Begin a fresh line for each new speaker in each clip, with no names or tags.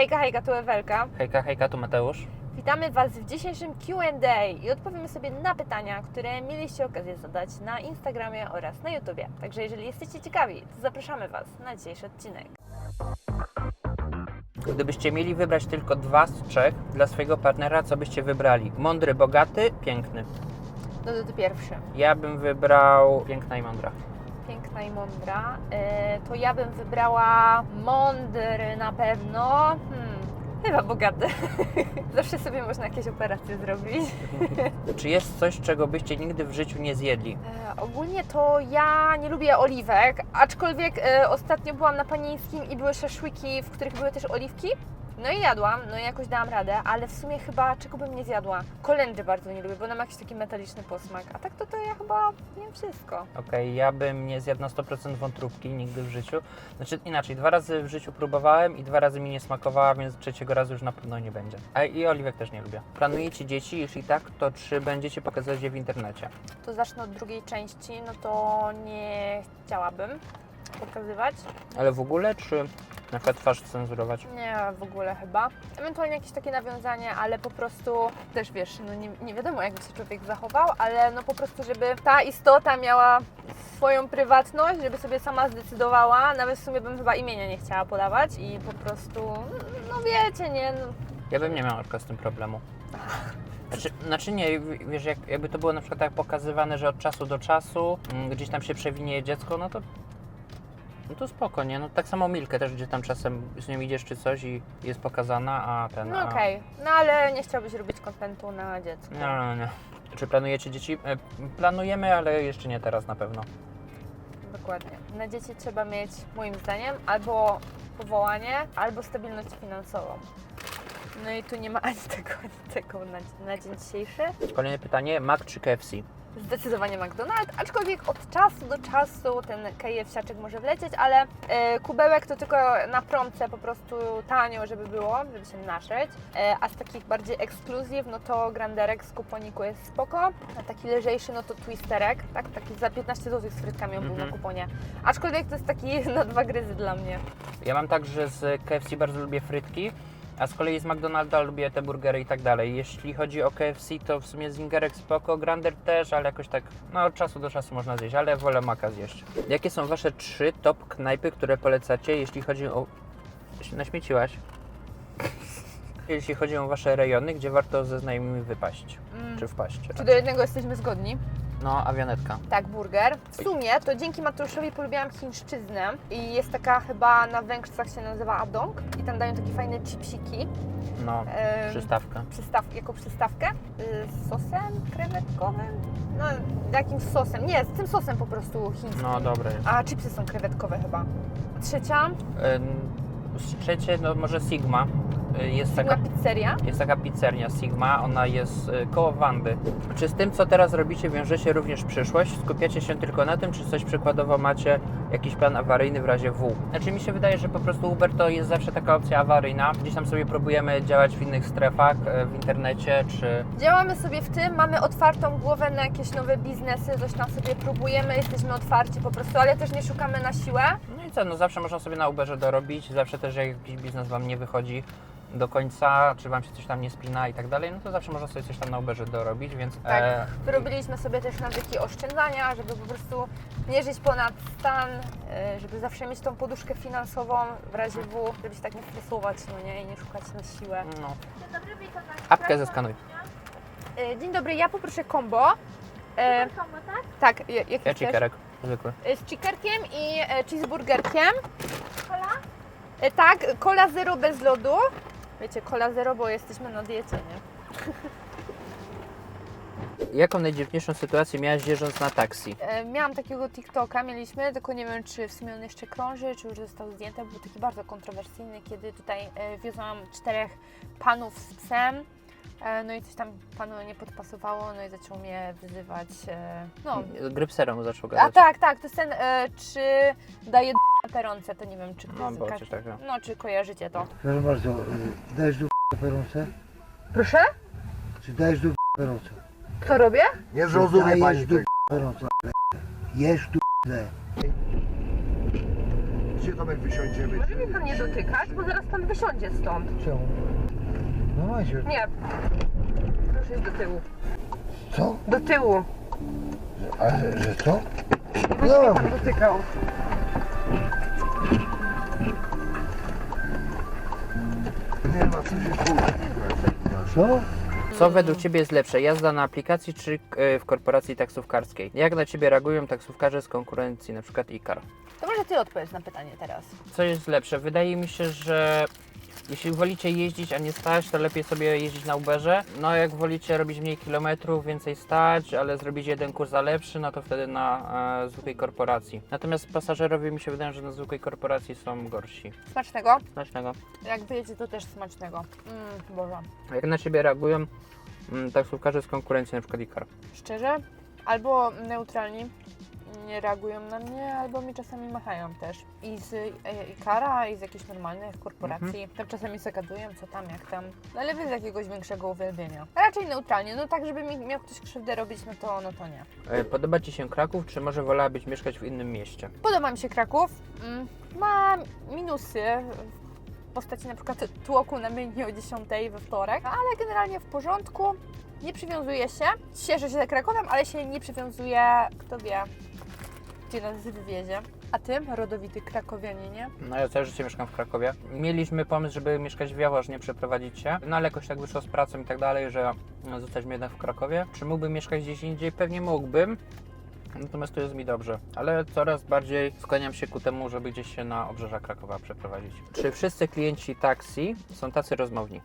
Hejka, hejka, tu Ewelka.
Hejka, hejka, tu Mateusz.
Witamy Was w dzisiejszym Q&A i odpowiemy sobie na pytania, które mieliście okazję zadać na Instagramie oraz na YouTubie. Także jeżeli jesteście ciekawi, to zapraszamy Was na dzisiejszy odcinek.
Gdybyście mieli wybrać tylko dwa z trzech dla swojego partnera, co byście wybrali? Mądry, bogaty, piękny.
No to ty pierwszy.
Ja bym wybrał piękna i mądra.
Piękna i mądra. E, to ja bym wybrała mądry na pewno. Hmm, chyba bogaty. Zawsze sobie można jakieś operacje zrobić.
Czy jest coś, czego byście nigdy w życiu nie zjedli?
E, ogólnie to ja nie lubię oliwek, aczkolwiek e, ostatnio byłam na Panieńskim i były szaszłyki, w których były też oliwki. No i jadłam, no i jakoś dałam radę, ale w sumie chyba czego bym nie zjadła? Kolendry bardzo nie lubię, bo ona ma jakiś taki metaliczny posmak. A tak to, to ja chyba wiem wszystko.
Okej, ja bym nie zjadł na 100% wątróbki nigdy w życiu. Znaczy inaczej, dwa razy w życiu próbowałem i dwa razy mi nie smakowała, więc trzeciego razu już na pewno nie będzie. A i oliwek też nie lubię. Planujecie dzieci? Jeśli tak, to czy będziecie pokazywać je w internecie?
To zacznę od drugiej części, no to nie chciałabym pokazywać.
Ale w ogóle, czy na przykład twarz cenzurować?
Nie, w ogóle chyba. Ewentualnie jakieś takie nawiązanie, ale po prostu też wiesz, no nie, nie wiadomo jak by się człowiek zachował, ale no po prostu, żeby ta istota miała swoją prywatność, żeby sobie sama zdecydowała. Nawet w sumie bym chyba imienia nie chciała podawać i po prostu, no wiecie, nie, no,
Ja bym nie miał przykład z tym problemu. Znaczy, znaczy nie, wiesz, jak, jakby to było na przykład tak pokazywane, że od czasu do czasu mm, gdzieś tam się przewinie dziecko, no to no to spoko, nie? No tak samo Milkę też gdzie tam czasem z nią idziesz czy coś i jest pokazana, a ten...
no
a...
okej. No ale nie chciałbyś robić kontentu na dziecko.
Nie, nie, nie. Czy planujecie dzieci? E, Planujemy, ale jeszcze nie teraz na pewno.
Dokładnie. Na dzieci trzeba mieć, moim zdaniem, albo powołanie, albo stabilność finansową. No i tu nie ma ani tego, ani tego na, na dzień dzisiejszy.
Kolejne pytanie, Mac czy KFC?
Zdecydowanie McDonald's, aczkolwiek od czasu do czasu ten KFC-czek może wlecieć, ale e, kubełek to tylko na promce po prostu tanio, żeby było, żeby się naszyć. E, a z takich bardziej ekskluzyw, no to Granderek z kuponiku jest spoko, a taki lżejszy, no to Twisterek, tak? Taki za 15 zł z frytkami on był
Mhm.
na kuponie. Aczkolwiek to jest taki na dwa gryzy dla mnie.
Ja mam tak, że z KFC bardzo lubię frytki, a z kolei z McDonalda lubię te burgery i tak dalej. Jeśli chodzi o KFC, to w sumie Zingerek spoko, Grander też, ale jakoś tak, no od czasu do czasu można zjeść, ale wolę maka zjeść. Jakie są Wasze trzy top knajpy, które polecacie, jeśli chodzi o... Naśmieciłaś? Jeśli chodzi o Wasze rejony, gdzie warto ze znajomymi wypaść,
Mm.
czy wpaść.
Czy do jednego jesteśmy zgodni?
No, awionetka.
Tak, burger. W sumie to dzięki Mateuszowi polubiłam chińszczyznę i jest taka chyba na Węgrzech się nazywa Adong i tam dają takie fajne chipsiki.
No,
Em,
przystawka.
przystaw, jako przystawkę y, z sosem krewetkowym. No, jakimś sosem. Nie, z tym sosem po prostu chińskim.
No, dobre jest.
A chipsy są krewetkowe chyba. Trzecia,
Ym, z Trzecie, no może Sigma. Y, Jest
Sigma
taka
Pizzeria.
Jest taka pizzeria Sigma, ona jest y, koło Wandy. Czy z tym, co teraz robicie, wiążecie również przyszłość? Skupiacie się tylko na tym, czy coś przykładowo macie jakiś plan awaryjny w razie W? Znaczy mi się wydaje, że po prostu Uber to jest zawsze taka opcja awaryjna. Gdzieś tam sobie próbujemy działać w innych strefach, e, w internecie, czy...
Działamy sobie w tym, mamy otwartą głowę na jakieś nowe biznesy, coś tam sobie próbujemy, jesteśmy otwarci po prostu, ale też nie szukamy na siłę.
No i co, no zawsze można sobie na Uberze dorobić, zawsze też jak jakiś biznes Wam nie wychodzi do końca, czy Wam się coś tam nie spina i tak dalej, no to zawsze można sobie coś tam na Uberze dorobić, więc...
Tak.
e,
Wyrobiliśmy sobie też nawyki oszczędzania, żeby po prostu nie żyć ponad stan, e, żeby zawsze mieć tą poduszkę finansową w razie W, żeby się tak nie stresować, no nie, i nie szukać na siłę.
no. Apkę zeskanuj.
E, Dzień dobry, ja poproszę combo. E,
Komu, tak?
tak, ja- jaki
Ja
chcesz?
chickerek, zwykły.
Z chickerkiem i cheeseburgerkiem.
Kola?
Tak, cola zero bez lodu. Wiecie, cola zero, bo jesteśmy na diecie, nie?
Jaką najdziwniejszą sytuację miałaś jeżdżąc na taksi?
E, Miałam takiego TikToka, mieliśmy, tylko nie wiem, czy w sumie on jeszcze krąży, czy już został zdjęty. Był taki bardzo kontrowersyjny, kiedy tutaj e, wiozłam czterech panów z psem. E, No i coś tam panu nie podpasowało, no i zaczął mnie wyzywać. e, No.
Grypserą zaczął
A
gadać.
tak, tak, to jest ten, e, czy daje na peronce, to nie wiem, czy
No, coś
jakaś-
takiego.
No, czy kojarzycie to.
Proszę bardzo, y, dajesz do peronce?
Proszę?
Czy dajesz do peronce?
Co robię?
Nie zrozumie
Dajesz
pani
do
tego.
peronce. Jesz do
Gdzie Tomek wysiądziemy?
Może mnie pan nie dotykać, bo zaraz pan wysiądzie stąd.
Czemu? No Maciu,
Nie. Proszę iść do tyłu.
co?
Do tyłu.
A że, że co? No,
pan dotykał.
Nie ma co się kłócić.
co?
Co według Ciebie jest lepsze, jazda na aplikacji czy e, w korporacji taksówkarskiej? Jak na Ciebie reagują taksówkarze z konkurencji, na przykład ICAR?
To może ty odpowiedz na pytanie teraz.
Co jest lepsze? Wydaje mi się, że jeśli wolicie jeździć, a nie stać, to lepiej sobie jeździć na Uberze. No jak wolicie robić mniej kilometrów, więcej stać, ale zrobić jeden kurs za lepszy, no to wtedy na e, zwykłej korporacji. Natomiast pasażerowie mi się wydaje, że na zwykłej korporacji są gorsi.
Smacznego.
Smacznego.
Jak wyjecie, to też smacznego. Mmm, Boże.
Jak na Ciebie reagują mm, taksówkarze z konkurencji, na przykład ICAR?
Szczerze, albo neutralni reagują na mnie, albo mi czasami machają też. I z e, Ikara, i z jakichś normalnych korporacji. Tam czasami zagadują, co tam, jak tam. No ale bez jakiegoś większego uwielbienia. Raczej neutralnie. No tak, żeby mi miał ktoś krzywdę robić, no to, no to nie.
E, Podoba Ci się Kraków, czy może wolałabyś mieszkać w innym mieście?
Podoba mi się Kraków. Mm, Ma minusy w postaci na przykład tłoku na myjni o 10 we wtorek, ale generalnie w porządku. Nie przywiązuję się. Cieszę się Krakowem, ale się nie przywiązuję, kto wie, gdzie nas wywiezie. A ty, rodowity krakowianinie?
No ja całe życie mieszkam w Krakowie. Mieliśmy pomysł, żeby mieszkać w Jaworznie, przeprowadzić się, no ale jakoś tak wyszło z pracą i tak dalej, że no, zostaliśmy jednak w Krakowie. Czy mógłbym mieszkać gdzieś indziej? Pewnie mógłbym. Natomiast tu jest mi dobrze, ale coraz bardziej skłaniam się ku temu, żeby gdzieś się na obrzeża Krakowa przeprowadzić. Czy wszyscy klienci taksi są tacy rozmowni?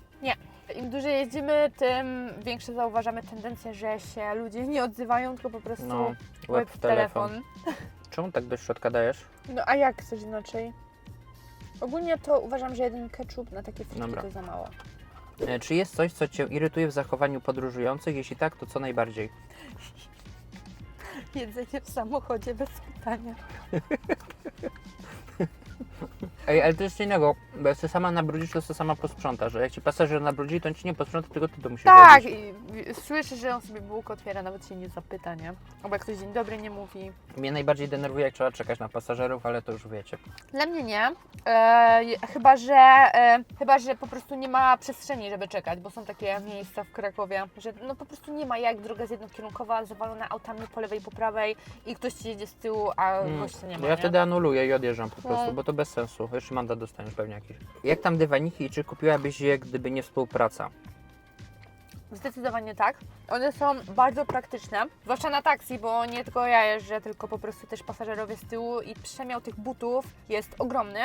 Im dłużej jeździmy, tym większe zauważamy tendencję, że się ludzie nie odzywają, tylko po prostu
No,
łeb w telefon.
Czemu tak do środka dajesz?
No a jak coś inaczej? Ogólnie to uważam, że jeden ketchup na takie frytki
Dobra.
to za mało.
E, Czy jest coś, co Cię irytuje w zachowaniu podróżujących? Jeśli tak, to co najbardziej?
Jedzenie w samochodzie bez pytania.
Ej, ale to jest co innego, bo jak ty sama nabrudzisz, to sobie sama posprzątasz. A jak ci pasażer nabrudzi, to on ci nie posprząta, tylko ty to musisz
Tak,
robić.
i, i słyszę, że on sobie bułkę otwiera, nawet się nie zapyta, nie? Albo jak ktoś dzień dobry nie mówi.
Mnie najbardziej denerwuje, jak trzeba czekać na pasażerów, ale to już wiecie.
Dla mnie nie. E, je- chyba, że, e, chyba, że po prostu nie ma przestrzeni, żeby czekać, bo są takie miejsca w Krakowie, że no po prostu nie ma jak droga jest jednokierunkowa, zawalona autami po lewej, po prawej i ktoś ci jedzie z tyłu, a
Mm.
gościa nie ma.
Ja
nie?
wtedy anuluję i odjeżdżam po prostu, bo to bez sensu. Jeszcze mandat dostaniesz pewnie jakiś. Jak tam dywaniki i czy kupiłabyś je, gdyby nie współpraca?
Zdecydowanie tak. One są bardzo praktyczne, zwłaszcza na taksi, bo nie tylko ja jeżdżę, tylko po prostu też pasażerowie z tyłu i przemiał tych butów jest ogromny.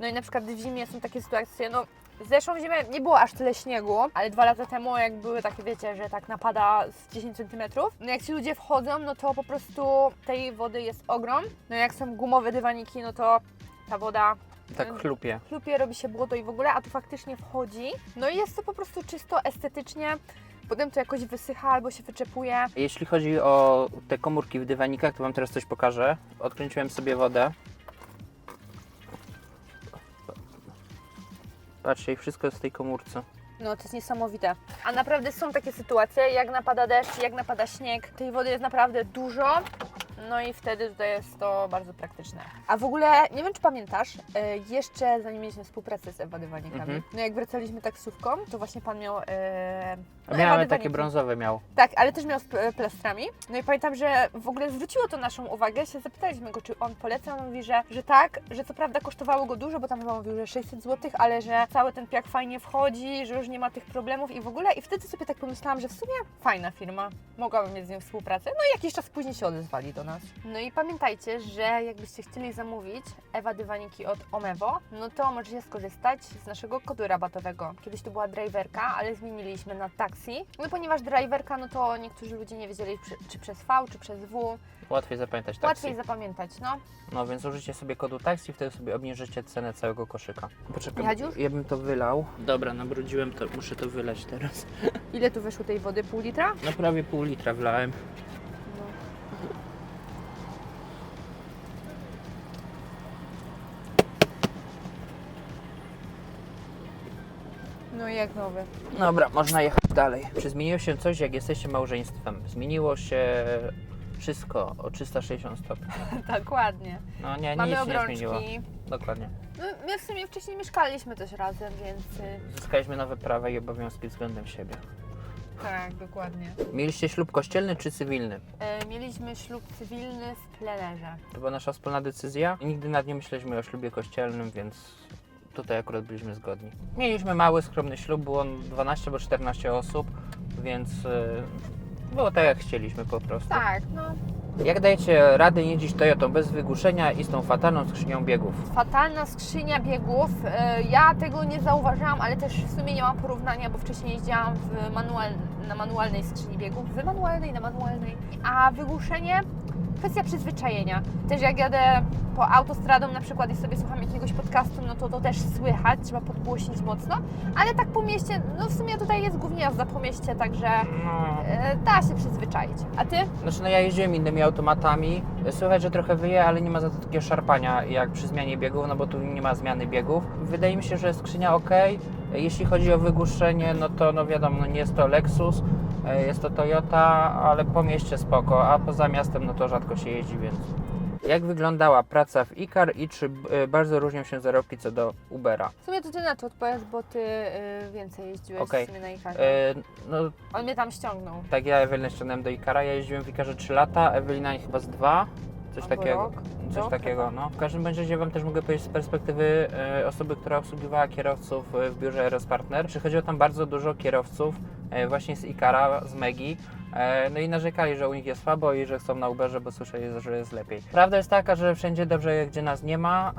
No i na przykład w zimie są takie sytuacje, no zeszłą zimę nie było aż tyle śniegu, ale dwa lata temu jak były takie, wiecie, że tak napada z 10 cm, no jak ci ludzie wchodzą, no to po prostu tej wody jest ogrom. No jak są gumowe dywaniki, no to ta woda
Tak chlupie.
chlupie, robi się błoto i w ogóle, a tu faktycznie wchodzi. No i jest to po prostu czysto estetycznie. Potem to jakoś wysycha albo się wyczepuje.
Jeśli chodzi o te komórki w dywanikach, to Wam teraz coś pokażę. Odkręciłem sobie wodę. Patrzcie, i wszystko jest w tej komórce.
No to jest niesamowite. A naprawdę są takie sytuacje, jak napada deszcz, jak napada śnieg. Tej wody jest naprawdę dużo. No i wtedy tutaj jest to bardzo praktyczne. A w ogóle, nie wiem czy pamiętasz, e, jeszcze zanim mieliśmy współpracę z Ewa Dywanikami,
Mhm.
no jak wracaliśmy taksówką, to właśnie pan miał... E,
A
no,
miałem
Ewa
takie
Dywaniki.
brązowe miał.
Tak, ale też miał z p- plastrami. No i pamiętam, że w ogóle zwróciło to naszą uwagę, się zapytaliśmy go, czy on poleca. On mówi, że, że tak, że co prawda kosztowało go dużo, bo tam chyba mówił, że 600 zł, ale że cały ten piak fajnie wchodzi, że już nie ma tych problemów i w ogóle. I wtedy sobie tak pomyślałam, że w sumie fajna firma, mogłabym mieć z nią współpracę. No i jakiś czas później się odezwali do nas. No i pamiętajcie, że jakbyście chcieli zamówić Ewa Dywaniki od Omewo, no to możecie skorzystać z naszego kodu rabatowego. Kiedyś to była driverka, ale zmieniliśmy na taksi. No ponieważ driverka, no to niektórzy ludzie nie wiedzieli czy, przez V, czy przez W.
Łatwiej zapamiętać taksi.
Łatwiej zapamiętać, no.
No więc użycie sobie kodu taksi, wtedy sobie obniżycie cenę całego koszyka. Poczekaj,
Jadziusz?
ja bym to wylał. Dobra, nabrudziłem to, muszę to wylać teraz.
Ile tu wyszło tej wody? Pół litra?
No prawie pół litra wlałem.
No i jak nowy.
Dobra, można jechać dalej. Czy zmieniło się coś, jak jesteście małżeństwem? Zmieniło się wszystko o 360 stopni.
tak, ładnie.
No nie,
Mamy
nic się nie zmieniło.
obrączki,
dokładnie.
My, my w sumie wcześniej mieszkaliśmy też razem, więc... y,
Zyskaliśmy nowe prawa i obowiązki względem siebie.
Tak, dokładnie.
Mieliście ślub kościelny czy cywilny?
E, mieliśmy ślub cywilny w plenerze.
To była nasza wspólna decyzja. Nigdy nad nie myśleliśmy o ślubie kościelnym, więc tutaj akurat byliśmy zgodni. Mieliśmy mały, skromny ślub, było 12 albo 14 osób, więc y, było tak jak chcieliśmy po prostu.
Tak, no.
Jak dajecie radę jeździć Toyotą bez wygłuszenia i z tą fatalną skrzynią biegów?
Fatalna skrzynia biegów. E, Ja tego nie zauważyłam, ale też w sumie nie mam porównania, bo wcześniej jeździłam w manual, na manualnej skrzyni biegów. W manualnej, na manualnej. A wygłuszenie? Kwestia przyzwyczajenia. Też jak jadę po autostradą na przykład i sobie słucham jakiegoś podcastu, no to to też słychać, trzeba podgłośnić mocno. Ale tak po mieście, no w sumie tutaj jest głównie jazda po mieście, także
No.
e, da się przyzwyczaić. A Ty?
Znaczy, no ja jeździłem innymi automatami. Słychać, że trochę wyje, ale nie ma za to takiego szarpania jak przy zmianie biegów, no bo tu nie ma zmiany biegów. Wydaje mi się, że skrzynia ok. Jeśli chodzi o wygłuszenie, no to no wiadomo, no nie jest to Lexus, jest to Toyota, ale po mieście spoko, a poza miastem no to rzadko się jeździ, więc. Jak wyglądała praca w Icar i czy e, bardzo różnią się zarobki co do Ubera?
W sumie to Ty na to odpowiesz, bo Ty y, więcej jeździłeś
Okej.
w sumie na Ikarze.
E, no
On mnie tam ściągnął.
tak, ja Ewelinę ściągnąłem do Icara, ja jeździłem w Icarze 3 lata, Ewelina chyba z 2, coś
Albo
takiego.
rok.
Coś
Rok
takiego,
chyba.
no. W każdym bądź razie Wam też mogę powiedzieć z perspektywy e, osoby, która obsługiwała kierowców e, w biurze Eros Partner. Przychodziło tam bardzo dużo kierowców e, właśnie z Ikara, z Megi. E, no i narzekali, że u nich jest słabo i że chcą na Uberze, bo słyszeli, że jest lepiej. Prawda jest taka, że wszędzie dobrze, gdzie nas nie ma.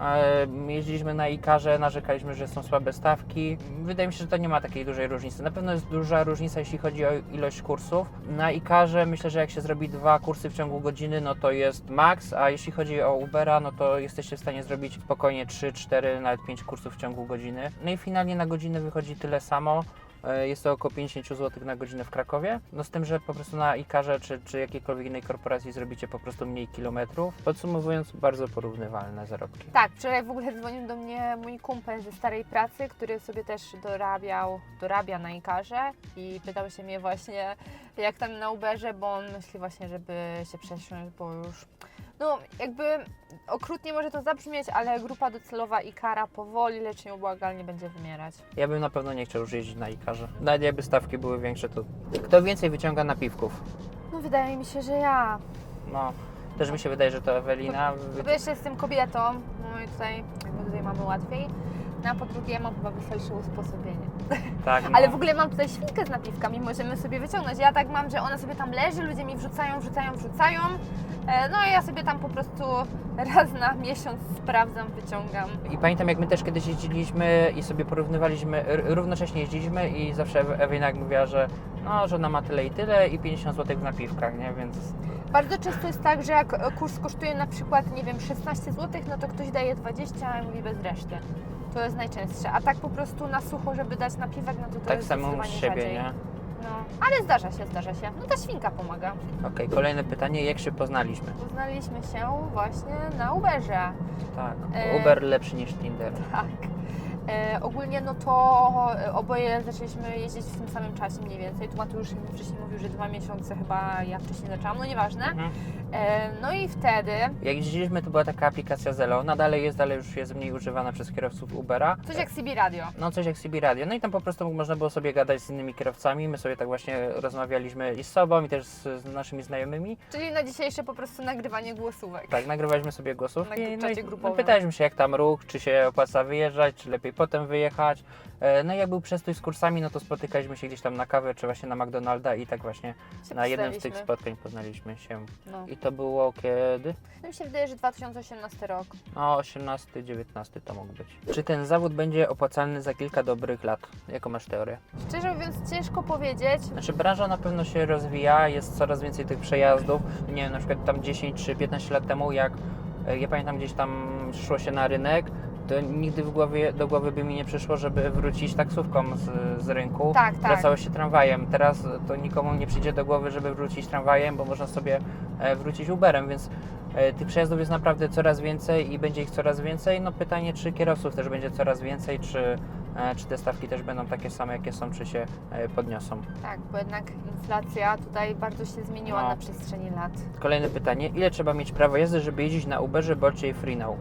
E, jeździliśmy na Ikarze, narzekaliśmy, że są słabe stawki. Wydaje mi się, że to nie ma takiej dużej różnicy. Na pewno jest duża różnica, jeśli chodzi o ilość kursów. Na Ikarze myślę, że jak się zrobi dwa kursy w ciągu godziny, no to jest maks, a jeśli chodzi o Ubera, no to jesteście w stanie zrobić spokojnie 3, 4, nawet 5 kursów w ciągu godziny. No i finalnie na godzinę wychodzi tyle samo. E, Jest to około 50 zł na godzinę w Krakowie. No z tym, że po prostu na Ikarze czy, czy jakiejkolwiek innej korporacji zrobicie po prostu mniej kilometrów. Podsumowując, bardzo porównywalne zarobki.
Tak, wczoraj w ogóle dzwonił do mnie mój kumpel ze starej pracy, który sobie też dorabiał, dorabia na Ikarze i pytał się mnie właśnie, jak tam na Uberze, bo on myśli właśnie, żeby się przesiąść, bo już, no jakby okrutnie może to zabrzmieć, ale grupa docelowa Ikara powoli, lecz nieubłagalnie będzie wymierać.
Ja bym na pewno nie chciał już jeździć na Ikarze. Nawet jakby stawki były większe, to kto więcej wyciąga napiwków?
No wydaje mi się, że ja,
No, też mi się wydaje, że to Ewelina.
bo jeszcze jestem kobietą, no i tutaj, jakby tutaj mamy łatwiej, no a po drugie mam chyba weselsze usposobienie.
Tak, no.
Ale w ogóle mam tutaj świnkę z napiwkami, możemy sobie wyciągnąć. Ja tak mam, że ona sobie tam leży, ludzie mi wrzucają, wrzucają, wrzucają. E, No i ja sobie tam po prostu raz na miesiąc sprawdzam, wyciągam.
I pamiętam, jak my też kiedyś jeździliśmy i sobie porównywaliśmy, równocześnie jeździliśmy i zawsze Ew- Ewelina jak mówiła, że no, że ona ma tyle i tyle i 50 zł w napiwkach, nie? Więc
Bardzo często jest tak, że jak kurs kosztuje na przykład, nie wiem, 16 zł, no to ktoś daje 20, a mówi bez reszty. To jest najczęstsze. A tak po prostu na sucho, żeby dać napiwek, no to to
tak
jest
samo z siebie,
rzadziej.
nie?
No, ale zdarza się, zdarza się. No ta świnka pomaga.
Okej, kolejne pytanie, jak się poznaliśmy?
Poznaliśmy się właśnie na Uberze.
Tak,
E,
Uber lepszy niż Tinder.
Tak. E, ogólnie no to e, oboje zaczęliśmy jeździć w tym samym czasie mniej więcej. Tu Mateusz mi wcześniej mówił, że dwa miesiące chyba ja wcześniej zaczęłam, no nieważne.
Mhm.
E, no i wtedy
Jak jeździliśmy, to była taka aplikacja Zelo, dalej jest, ale już jest mniej używana przez kierowców Ubera.
coś jak CB Radio.
No coś jak CB Radio. No i tam po prostu można było sobie gadać z innymi kierowcami. My sobie tak właśnie rozmawialiśmy i z sobą, i też z, z naszymi znajomymi.
Czyli na dzisiejsze po prostu nagrywanie głosówek.
Tak, nagrywaliśmy sobie głosówki.
Na
no
czacie
i
grupowym.
pytaliśmy się, jak tam ruch, czy się opłaca wyjeżdżać, czy lepiej potem wyjechać. E, No i jak był przestój z kursami, no to spotykaliśmy się gdzieś tam na kawę, czy właśnie na McDonalda i tak właśnie
Się
na jednym z tych spotkań poznaliśmy się.
No.
I to było kiedy?
Mi się wydaje, że 2018 rok.
No 18, 19 to mógł być. Czy ten zawód będzie opłacalny za kilka dobrych lat? Jaką masz teorię?
Szczerze mówiąc ciężko powiedzieć.
Znaczy branża na pewno się rozwija, jest coraz więcej tych przejazdów. Nie wiem, na przykład tam 10 czy 15 lat temu, jak e, ja pamiętam gdzieś tam szło się na rynek, to nigdy w głowie, do głowy by mi nie przyszło, żeby wrócić taksówką z, z rynku.
Tak, tak.
Wracało się tramwajem. Teraz to nikomu nie przyjdzie do głowy, żeby wrócić tramwajem, bo można sobie e, wrócić Uberem, więc e, tych przejazdów jest naprawdę coraz więcej i będzie ich coraz więcej. No pytanie, czy kierowców też będzie coraz więcej, czy, e, czy te stawki też będą takie same, jakie są, czy się podniosą.
Tak, bo jednak inflacja tutaj bardzo się zmieniła
No.
na przestrzeni lat.
Kolejne pytanie. Ile trzeba mieć prawo jazdy, żeby jeździć na Uberze, Bolcie i FreeNow?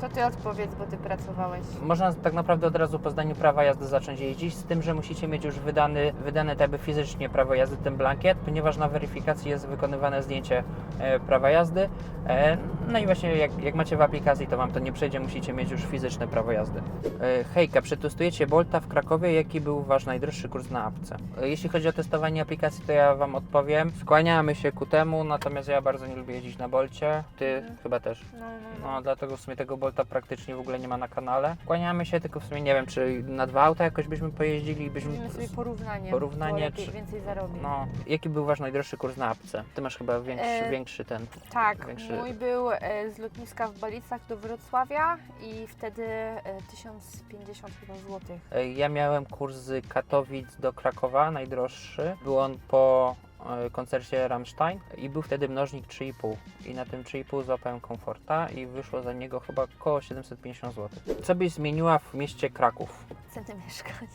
To ty odpowiedz, bo ty pracowałeś.
Można tak naprawdę od razu po zdaniu prawa jazdy zacząć jeździć, z tym, że musicie mieć już wydany, wydane tak fizycznie prawo jazdy, ten blankiet, ponieważ na weryfikacji jest wykonywane zdjęcie e, prawa jazdy. E, no i właśnie jak, jak macie w aplikacji, to Wam to nie przejdzie, musicie mieć już fizyczne prawo jazdy. E, hejka, przetestujecie Bolta w Krakowie, jaki był Wasz najdroższy kurs na apce? E, jeśli chodzi o testowanie aplikacji, to ja Wam odpowiem. Skłaniamy się ku temu, natomiast ja bardzo nie lubię jeździć na Bolcie. Ty
Mhm.
chyba też.
No, no, no.
No, dlatego w sumie tego Bolta praktycznie w ogóle nie ma na kanale. Kłaniamy się, tylko w sumie nie wiem, czy na dwa auta jakoś byśmy pojeździli, byśmy...
Sobie porównanie.
Porównanie,
lepiej,
czy-
więcej zarobi.
No, jaki był wasz najdroższy kurs na apce? Ty masz chyba większy,
E,
większy ten.
Tak,
Większy-
mój był e, z lotniska w Balicach do Wrocławia i wtedy e, 1050 chyba złotych.
E, Ja miałem kurs z Katowic do Krakowa, najdroższy. Był on po e, koncercie Rammstein i był wtedy mnożnik 3,5 i na tym 3,5 złapałem komforta i wyszło za niego chyba około 750 zł. Co byś zmieniła w mieście Kraków?
Ceny mieszkań.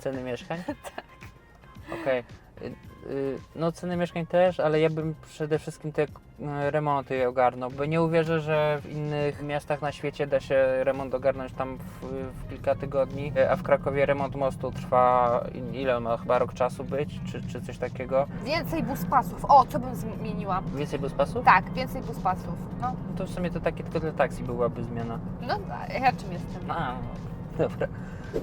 Ceny mieszkań? tak. Okej. Y, y, No ceny mieszkań też, ale ja bym przede wszystkim te y, remonty ogarnął, bo nie uwierzę, że w innych miastach na świecie da się remont ogarnąć tam w, w kilka tygodni, y, a w Krakowie remont mostu trwa, ile ma chyba rok czasu być, czy, czy coś takiego.
Więcej buspasów. O, co bym zmieniła?
Więcej buspasów?
Tak, więcej buspasów. No,
To w sumie to takie tylko dla taksi byłaby zmiana.
no ja czym jestem?
A, dobra.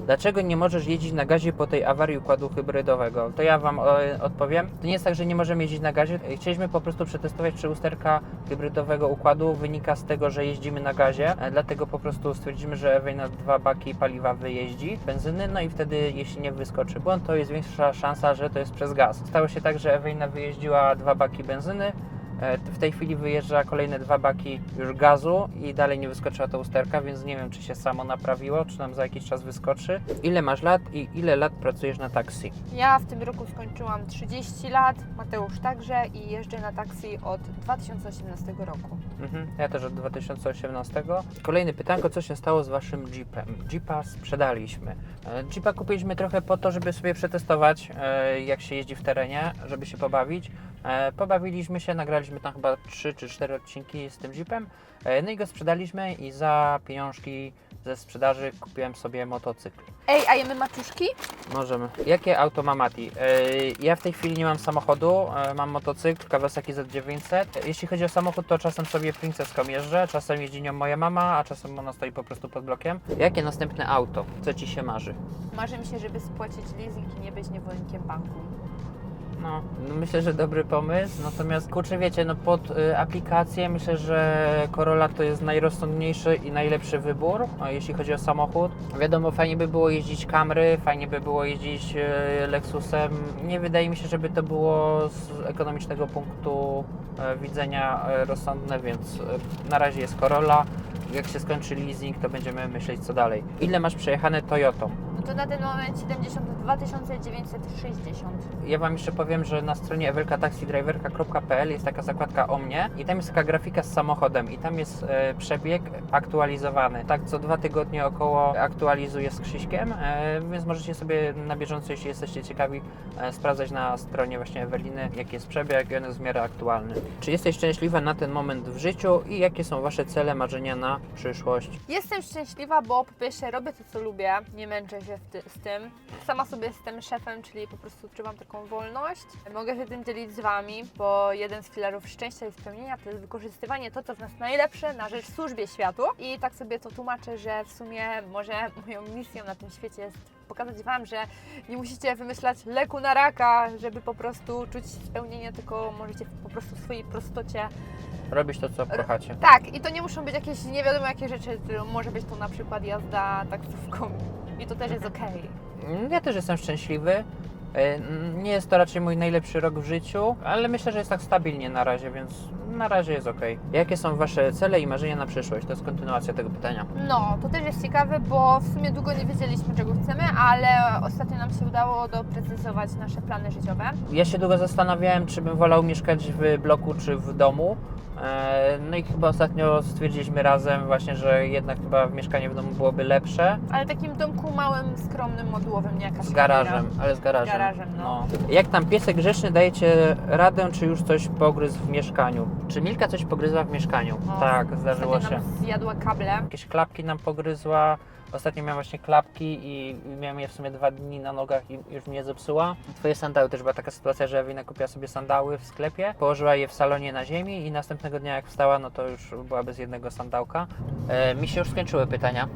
Dlaczego nie możesz jeździć na gazie po tej awarii układu hybrydowego? To ja Wam e, odpowiem. To nie jest tak, że nie możemy jeździć na gazie. Chcieliśmy po prostu przetestować, czy usterka hybrydowego układu wynika z tego, że jeździmy na gazie. E, Dlatego po prostu stwierdzimy, że Ewej na dwa baki paliwa wyjeździ, benzyny, no i wtedy jeśli nie wyskoczy błąd, to jest większa szansa, że to jest przez gaz. Stało się tak, że Ewejna wyjeździła dwa baki benzyny, W tej chwili wyjeżdża kolejne dwa baki już gazu i dalej nie wyskoczyła ta usterka, więc nie wiem, czy się samo naprawiło, czy nam za jakiś czas wyskoczy. Ile masz lat i ile lat pracujesz na taksi?
Ja w tym roku skończyłam 30 lat, Mateusz także i jeżdżę na taksi od 2018 roku.
Mhm. Ja też od 2018. Kolejne pytanko, co się stało z waszym Jeepem? Jeepa sprzedaliśmy. E, Jeepa kupiliśmy trochę po to, żeby sobie przetestować, e, jak się jeździ w terenie, żeby się pobawić. E, Pobawiliśmy się, nagraliśmy tam chyba 3 czy 4 odcinki z tym Jeepem. E, No i go sprzedaliśmy i za pieniążki ze sprzedaży kupiłem sobie motocykl.
Ej, a jemy maczuszki?
Możemy. Jakie auto ma Mati? Yy, ja w tej chwili nie mam samochodu, mam motocykl Kawasaki Z900. Jeśli chodzi o samochód, to czasem sobie Princeską jeżdżę, czasem jeździ nią moja mama, a czasem ona stoi po prostu pod blokiem. Jakie następne auto? Co Ci się marzy?
Marzy mi się, żeby spłacić leasing i nie być niewolnikiem banku.
No, no myślę, że dobry pomysł, natomiast kurczę wiecie, no pod y, aplikację myślę, że Corolla to jest najrozsądniejszy i najlepszy wybór, a jeśli chodzi o samochód. Wiadomo, fajnie by było jeździć Camry, fajnie by było jeździć y, Lexusem. Nie wydaje mi się, żeby to było z ekonomicznego punktu e, widzenia e, rozsądne, więc e, na razie jest Corolla. Jak się skończy leasing, to będziemy myśleć co dalej. Ile masz przejechane Toyotą?
To na ten moment 72 960.
Ja Wam jeszcze powiem, że na stronie ewelkataxidriverka.pl jest taka zakładka o mnie i tam jest taka grafika z samochodem i tam jest e, przebieg aktualizowany. Tak co dwa tygodnie około aktualizuję z Krzyśkiem, e, więc możecie sobie na bieżąco, jeśli jesteście ciekawi, e, sprawdzać na stronie właśnie Eweliny, jaki jest przebieg i on jest w miarę aktualny. Czy jesteś szczęśliwa na ten moment w życiu i jakie są Wasze cele, marzenia na przyszłość?
Jestem szczęśliwa, bo po pierwsze robię to, co lubię, nie męczę się ty- z tym. Sama sobie jestem szefem, czyli po prostu odczuwam taką wolność. Mogę się tym dzielić z Wami, bo jeden z filarów szczęścia i spełnienia to jest wykorzystywanie to, co w nas najlepsze na rzecz służbie światu. I tak sobie to tłumaczę, że w sumie może moją misją na tym świecie jest pokazać Wam, że nie musicie wymyślać leku na raka, żeby po prostu czuć spełnienie, tylko możecie po prostu w swojej prostocie
Robić to, co kochacie.
tak, i to nie muszą być jakieś nie wiadomo jakie rzeczy, może być to na przykład jazda taksówką i to też jest okej.
Mm, Ja też jestem szczęśliwy. Mm, Nie jest to raczej mój najlepszy rok w życiu, ale myślę, że jest tak stabilnie na razie, więc na razie jest ok. Jakie są Wasze cele i marzenia na przyszłość? To jest kontynuacja tego pytania.
No, to też jest ciekawe, bo w sumie długo nie wiedzieliśmy czego chcemy, ale ostatnio nam się udało doprecyzować nasze plany życiowe.
Ja się długo zastanawiałem, czy bym wolał mieszkać w bloku czy w domu. E, No i chyba ostatnio stwierdziliśmy razem właśnie, że jednak chyba mieszkanie w domu byłoby lepsze.
Ale w takim domku małym, skromnym, modułowym, nie jakaś
Z garażem,
kamera.
ale z garażem.
Z garażem, no.
Jak tam piesek grzeczny dajecie radę, czy już coś pogryzł w mieszkaniu? Czy Milka coś pogryzła w mieszkaniu?
No,
tak, zdarzyło się.
nam zjadła kable.
Jakieś klapki nam pogryzła. Ostatnio miałem właśnie klapki i miałem je w sumie dwa dni na nogach i już mnie zepsuła. Twoje sandały też była taka sytuacja, że Ewina kupiła sobie sandały w sklepie, położyła je w salonie na ziemi i następnego dnia jak wstała, no to już była bez jednego sandałka. E, mi się już skończyły pytania.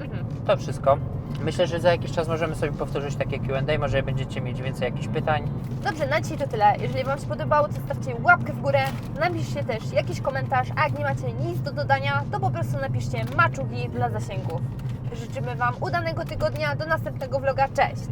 Mhm.
To wszystko. Myślę, że za jakiś czas możemy sobie powtórzyć takie Q&A, może będziecie mieć więcej jakichś pytań.
Dobrze, na dzisiaj to tyle. Jeżeli Wam się podobało, to zostawcie łapkę w górę, napiszcie też jakiś komentarz, a jak nie macie nic do dodania, to po prostu napiszcie maczugi dla zasięgów. Życzymy Wam udanego tygodnia, do następnego vloga, cześć!